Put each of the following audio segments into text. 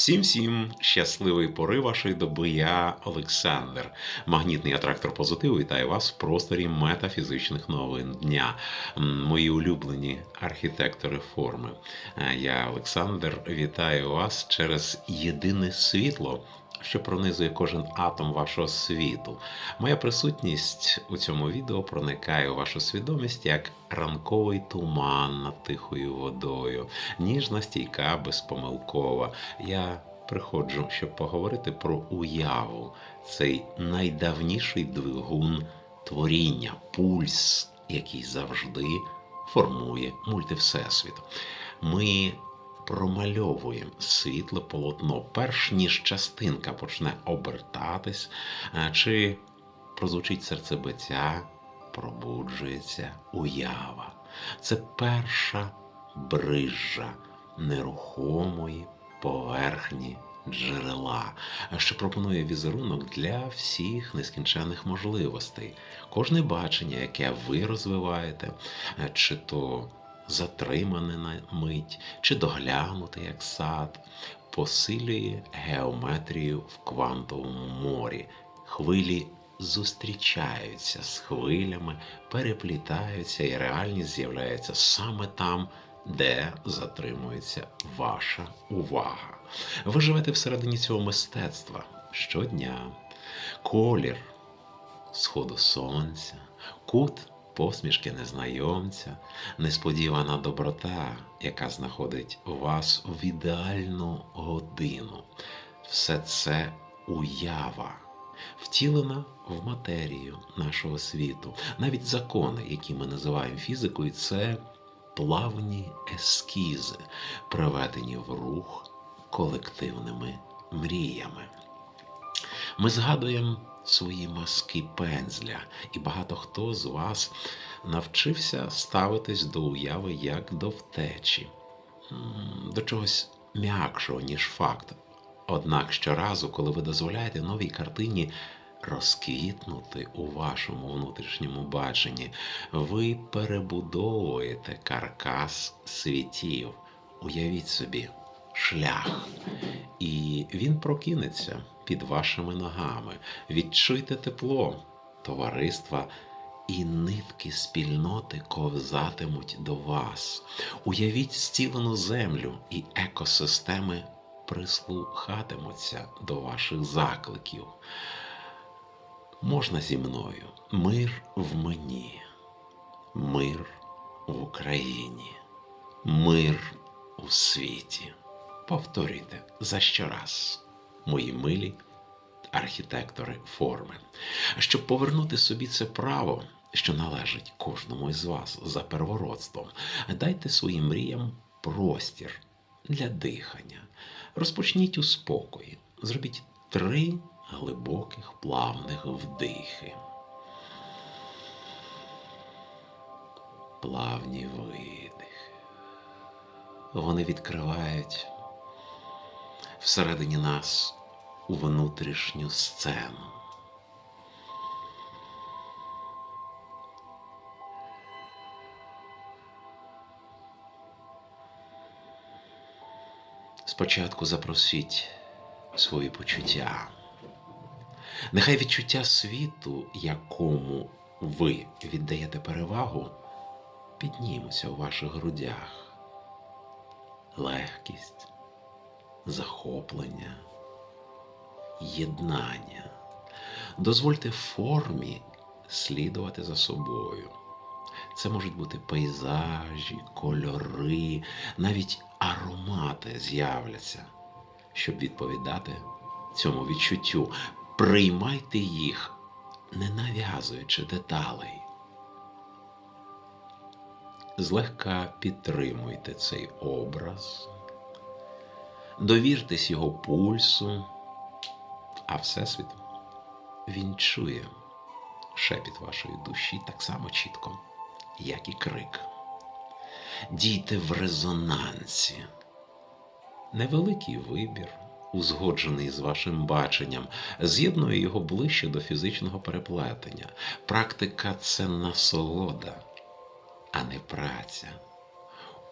Всім всім щасливої пори вашої доби. Я Олександр, магнітний атрактор позитиву. Вітаю вас в просторі метафізичних новин дня. Мої улюблені архітектори форми. Е, Я Олександр. Вітаю вас через єдине світло. Що пронизує кожен атом вашого світу. Моя присутність у цьому відео проникає у вашу свідомість як ранковий туман над тихою водою, ніжна стійка, безпомилкова. Я приходжу, щоб поговорити про уяву, цей найдавніший двигун творіння, пульс, який завжди формує мультивсесвіт. Ми промальовуємо світле полотно, перш ніж частинка почне обертатись, е, чи прозвучить серцебиття, пробуджується уява. Це перша брижа нерухомої поверхні джерела, що пропонує візерунок для всіх нескінченних можливостей. Кожне бачення, яке ви розвиваєте, е, чи то затримане на мить, чи доглянути як сад, посилює геометрію в квантовому морі. Хвилі зустрічаються з хвилями, переплітаються, і реальність з'являється саме там, де затримується ваша увага. Ви живете всередині цього мистецтва щодня. Колір сходу сонця, кут посмішки незнайомця, несподівана доброта, яка знаходить вас в ідеальну годину. Все це уява, втілена в матерію нашого світу. Навіть закони, які ми називаємо фізикою, це плавні ескізи, приведені в рух колективними мріями. Ми згадуємо свої маски пензля, і багато хто з вас навчився ставитись до уяви як до втечі, до чогось м'якшого, ніж факт. Однак щоразу, коли ви дозволяєте новій картині розквітнути у вашому внутрішньому баченні, ви перебудовуєте каркас світів. Уявіть собі, шлях. І він прокинеться під вашими ногами. Відчуйте тепло товариства, і нитки спільноти ковзатимуть до вас. Уявіть зцілену землю, і екосистеми прислухатимуться до ваших закликів. Можна зі мною мир в мені, мир в Україні, мир у світі. Повторюйте за щораз, мої милі архітектори форми, щоб повернути собі це право, що належить кожному із вас за первородством, дайте своїм мріям простір для дихання. Розпочніть у спокої, зробіть три глибоких плавних вдихи. Плавні видихи. Вони відкривають всередині нас у внутрішню сцену. Спочатку запросіть свої почуття. Нехай відчуття світу, якому ви віддаєте перевагу, піднімуться у ваших грудях. Легкість, захоплення, єднання. Дозвольте формі слідувати за собою. Це можуть бути пейзажі, кольори, навіть аромати з'являться, щоб відповідати цьому відчуттю. Приймайте їх, не нав'язуючи деталей. Злегка підтримуйте цей образ, довіртесь його пульсу, а Всесвіт він чує шепіт вашої душі так само чітко, як і крик. Дійте в резонансі. Невеликий вибір, узгоджений з вашим баченням, з'єднує його ближче до фізичного переплетення. Практика це насолода, а не праця.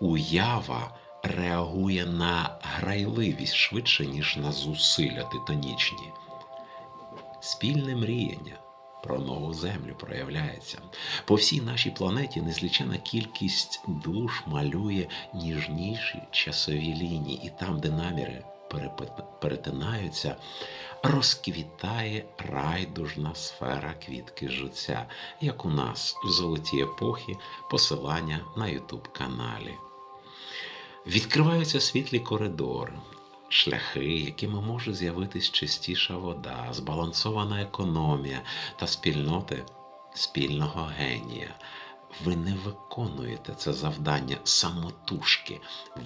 Уява реагує на грайливість швидше, ніж на зусилля титанічні. Спільне мріяння про нову землю проявляється. По всій нашій планеті незлічена кількість душ малює ніжніші часові лінії, і там, де наміри перетинаються, розквітає райдужна сфера квітки життя, як у нас в золоті епохи, посилання на Ютуб каналі. Відкриваються світлі коридори, шляхи, якими може з'явитись чистіша вода, збалансована економія та спільноти спільного генія. Ви не виконуєте це завдання самотужки.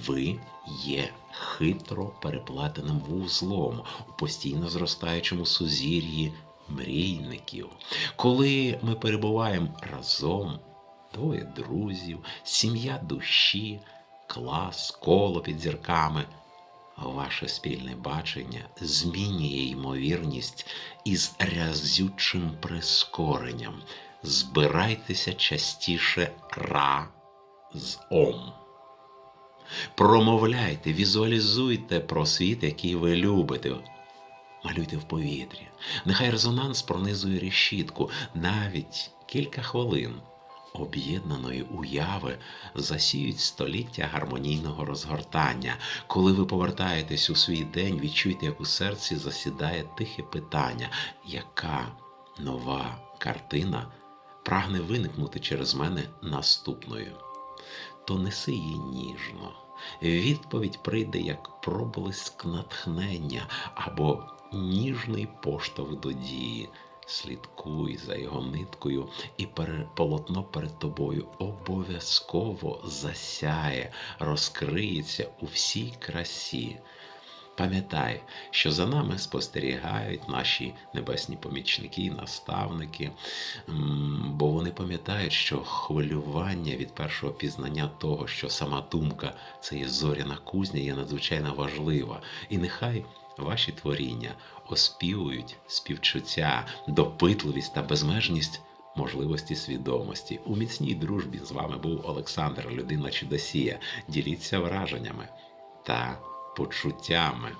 Ви є хитро переплетеним вузлом у постійно зростаючому сузір'ї мрійників. Коли ми перебуваємо разом, двоє друзів, сім'я душі, клас, коло під зірками. Ваше спільне бачення змінює ймовірність із разючим прискоренням. Збирайтеся частіше ра з ом. Промовляйте, візуалізуйте про світ, який ви любите. Малюйте в повітрі. Нехай резонанс пронизує решітку навіть кілька хвилин об'єднаної уяви засіють століття гармонійного розгортання. Коли ви повертаєтесь у свій день, відчуйте, як у серці засідає тихе питання, яка нова картина прагне виникнути через мене наступною. То неси її ніжно. Відповідь прийде як проблиск натхнення або ніжний поштовх до дії. Слідкуй за його ниткою, і полотно перед тобою обов'язково засяє, розкриється у всій красі. Пам'ятай, що за нами спостерігають наші небесні помічники наставники, бо вони пам'ятають, що хвилювання від першого пізнання того, що сама думка це є зоряна кузня, є надзвичайно важлива. І нехай ваші творіння оспівують співчуття, допитливість та безмежність можливості свідомості. У міцній дружбі з вами був Олександр, людина чудосія. Діліться враженнями та почуттями.